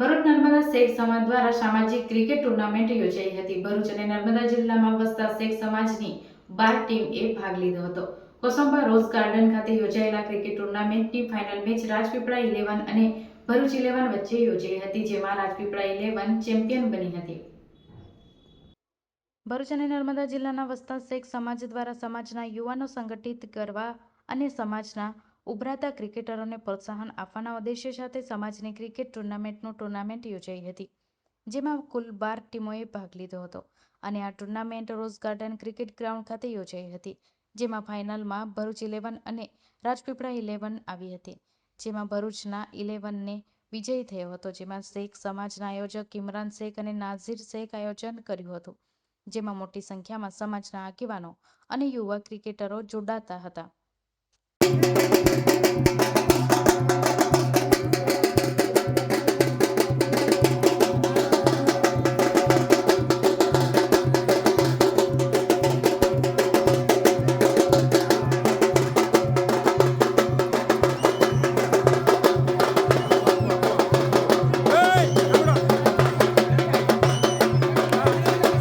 ભરૂચ નર્મદા શેખ સમાજ દ્વારા સામાજિક ક્રિકેટ ટુર્નામેન્ટ યોજાઈ હતી. ભરૂચ અને નર્મદા જિલ્લામાં વસતા શેખ સમાજની બાર ટીમ એ ભાગ લીધો હતો. કોસંબા રોઝ ગાર્ડન ખાતે યોજાયેલા ક્રિકેટ ટુર્નામેન્ટની ફાઇનલ મેચ રાજપીપળા ઇલેવન અને ભરૂચ ઇલેવન વચ્ચે યોજાઈ હતી, જેમાં રાજપીપળા ઇલેવન ચેમ્પિયન બની હતી. ભરૂચ અને નર્મદા જિલ્લાના વસતા શેખ સમાજ દ્વારા સમાજના યુવાનો સંગઠિત કરવા અને સમાજના ઉભરાતા ક્રિકેટરોને પ્રોત્સાહન આપવાના ઉદ્દેશ્ય સાથે સમાજની ક્રિકેટ ટુર્નામેન્ટનું ટુર્નામેન્ટ યોજાઈ હતી, જેમાં કુલ બાર ટીમોએ ભાગ લીધો હતો અને આ tournament rose garden cricket ground ખાતે યોજાઈ હતી, જેમાં ફાઇનલમાં ભરૂચ ઇલેવન અને રાજપીપળા ઇલેવન આવી હતી, જેમાં ભરૂચના ઇલેવનને વિજય થયો હતો, જેમાં શેખ સમાજના આયોજક ઇમરાન શેખ અને નાઝીર શેખ આયોજન કર્યું હતું, જેમાં મોટી સંખ્યામાં સમાજના આગેવાનો અને યુવા ક્રિકેટરો જોડાતા હતા.